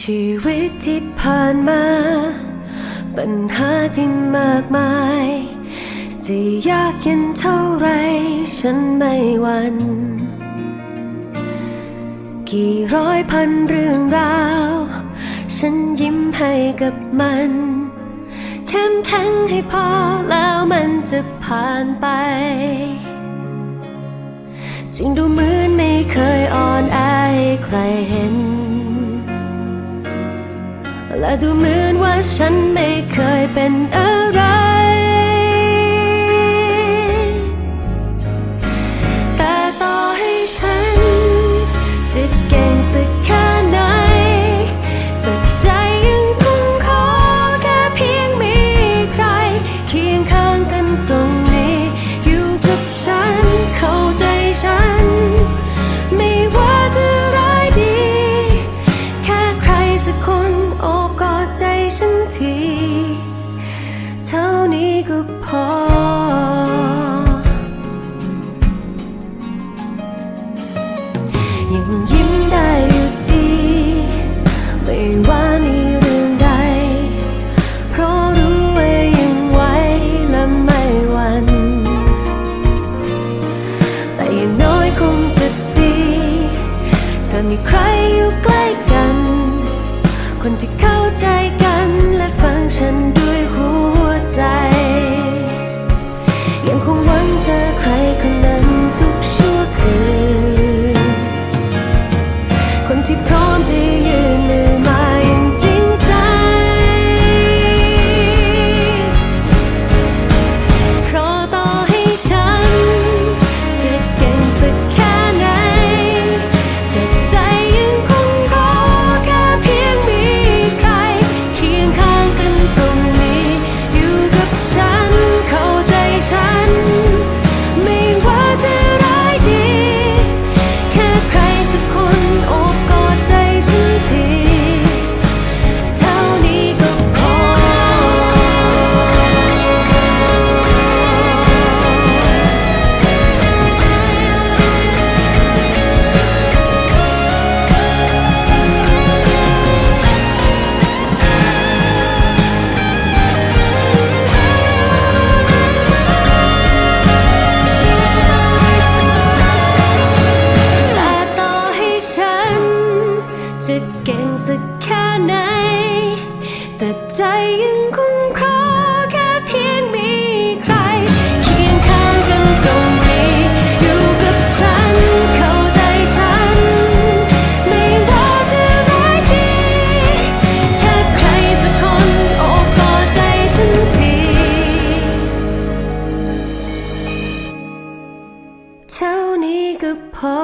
ชีวิตที่ผ่านมา ปัญหาที่มากมาย จะยากเย็นเท่าไร ฉันไม่หวันกี่ร้อยพันเรื่องราว ฉันยิ้มให้กับมันเข้มแข็งให้พอแล้วมันจะผ่านไป จึงดูเหมือนไม่เคยอ่อนแอให้ใครเห็น และดูเหมือนว่าฉันไม่เคยเป็นอะไร มีใครอยู่ใกล้กัน คนที่เข้าใจกันและฟังฉันด้วยหัวใจ ยังคงหวังเจอใครคน สักแค่ไหน แต่ใจยังคงขอแค่เพียงมีใคร เคียงข้างกันตรงนี้ อยู่กับฉันเข้าใจฉัน ไม่ว่าจะร้ายดี แค่ใครสักคนโอบกอดใจฉันที เท่านี้ก็พอ